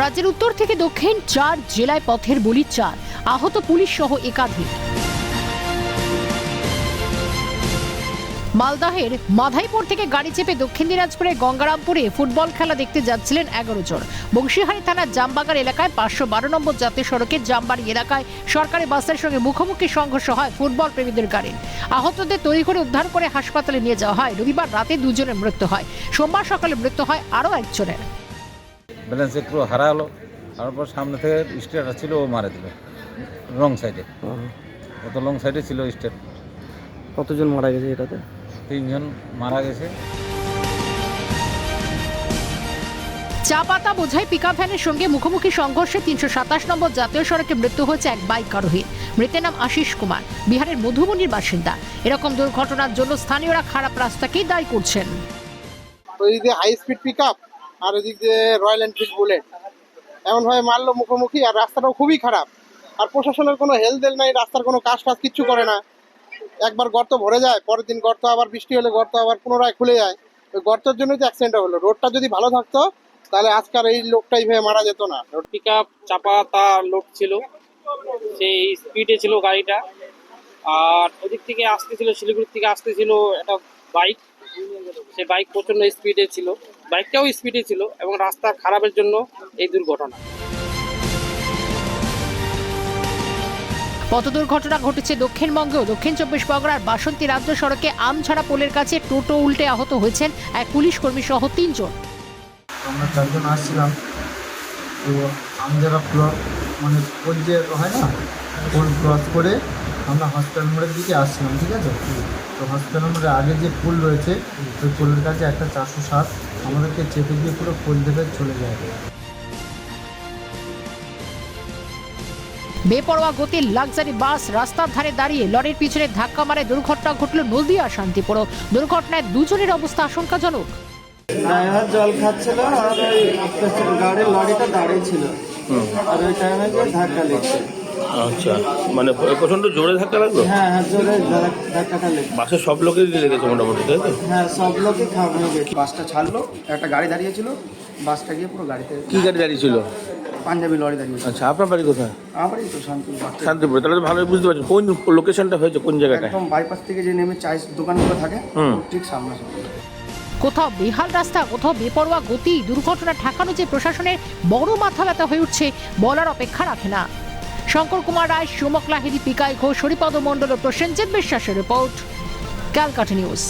রাজ্যের উত্তর থেকে দক্ষিণ চার জেলায় পথের বলি চার। আহত পুলিশ সহ একাধিক। মালদাহের মাধাইপুর থেকে গাড়ি চেপে দক্ষিণ দিনাজপুরের গঙ্গারামপুরে ফুটবল খেলা দেখতে যাচ্ছিলেন এগারো জন। বংশীহারি থানার জামবাগার এলাকায় পাঁচশো বারো নম্বর জাতীয় সড়কের জামবাড়ি এলাকায় সরকারি বাসের সঙ্গে মুখোমুখি সংঘর্ষ হয় ফুটবল প্রেমীদের গাড়ি। আহতদের তৈরি করে উদ্ধার করে হাসপাতালে নিয়ে যাওয়া হয়। রবিবার রাতে দুজনের মৃত্যু হয়। সোমবার সকালে মৃত্যু হয় আরও একজনের। ব্যালেন্স একটু হারালো তারপর সামনে থেকে স্টেটটা ছিল ও মারা দিল রং সাইডে। কত লং সাইডে ছিল স্টেট। কতজন মারা গেছে এটাতে? তিনজন মারা গেছে। চা পাতা বোঝাই পিকআপ ভ্যানের সঙ্গে মুখোমুখি সংঘর্ষে তিনশো সাতাশ নম্বর জাতীয় সড়কে মৃত্যু হয়েছে এক বাইক আরোহীর। মৃতের নাম আশিস কুমার বিহারের মধুবনির বাসিন্দা। এরকম দুর্ঘটনার জন্য স্থানীয়রা খারাপ রাস্তাকেই দায়ী করছেন। ওই দিক দিয়ে হাই স্পিড পিক আপ আর ওইদিক দিয়ে রয়্যাল এনফিল্ড বুলেট এমনভাবে মারলো মুখোমুখি আর রাস্তাটাও খুবই খারাপ। আর প্রশাসনের কোনো হেলদেল নাই, রাস্তার কোনো কাজ টাজ কিচ্ছু করে না। একবার গর্ত ভরে যায়, পরের দিন গর্ত আবার বৃষ্টি হলে গর্ত আবার পুনরায় খুলে যায়। ওই গর্তের জন্যই তো অ্যাক্সিডেন্টটা হলো। রোডটা যদি ভালো থাকতো, তাহলে আজকাল এই লোকটা এইভাবে মারা যেত না। পিক আপ চাপা তার লোড ছিল। সেই স্পিডে ছিল গাড়িটা। আর ওদিক থেকে আসতেছিল শিলিগুড়ি থেকে আসতেছিল একটা বাইক সেই বাইক প্রচণ্ড স্পিডে ছিল। বাইকটাও স্পিডে ছিল এবং রাস্তা খারাপের জন্য এই দুর্ঘটনা। পথ দুর্ঘটনা ঘটেছে দক্ষিণবঙ্গেও। দক্ষিণ চব্বিশ পরগনার বাসন্তী রাজ্য সড়কে আমছাড়া পোলের কাছে টোটো উল্টে আহত হয়েছেন এক পুলিশ কর্মী সহ তিনজন। আমরা চারজন আসছিলাম। তো আমজারা ক্লস মানে পোল যে হয় না পোল ক্রস করে আমরা হসপিটাল মোড়ের দিকে আসছিলাম ঠিক আছে? তো হসপিটাল মোড়ের আগে যে পুল রয়েছে ওই পুলের কাছে একটা চারশো সাত আমাদেরকে চেপে দিয়ে পুরো পোল দেবে চলে যায়। বেপরোয়া গতির লাক্সারি বাস রাস্তার ধারে দাঁড়িয়ে লরির পিছনে ধাক্কা মারে দুর্ঘটনা ঘটল নদিয়া শান্তিপুর। দুর্ঘটনায় দুজনের অবস্থা আশঙ্কাজনক। ড্রাইভার জল খাচ্ছিল আর ওই গাড়ির লরিটা দাঁড়িয়ে ছিল। আর ওই টাইমে ধাক্কা লেগছে আচ্ছা মানে প্রচণ্ড জোরে ধাক্কা লাগল? হ্যাঁ হ্যাঁ জোরে ধাক্কাটা লেগছে বাসের সব লোকেরই লেগেছে মোটামুটি তাই তো? হ্যাঁ সব লোকই হয়ে গেছে। বাসটা ছাড়লো একটা গাড়ি দাঁড়িয়েছিল বাসটা গিয়ে পুরো গাড়িতে কি গাড়ি দাঁড়িয়ে ছিল? পাঞ্জাবি লরি দাঁড়িয়েছিল আচ্ছা আপনার বাড়ি কোথায়? আমারই তো শান্তিপুর। শান্তিপুরে তাহলে তো ভালোই বুঝতে পারছি কোন লোকেশনটা হয়েছে কোন জায়গাটায়? একদম বাইপাস থেকে যে নেমে চাই দোকানগুলো থাকে হুম। ঠিক সামনাসামনি কোথাও বেহাল রাস্তা কোথাও বেপরোয়া গতি দুর্ঘটনা ঠেকানো যে প্রশাসনের বড় মাথা ব্যথা হয়ে উঠছে বলার অপেক্ষা রাখে না। শঙ্কর কুমার রায়, সুমক লাহিরি পিকাই ঘোষ, হরিপদ মণ্ডল ও প্রসেনজিৎ বিশ্বাসের রিপোর্ট, ক্যালকাটা নিউজ।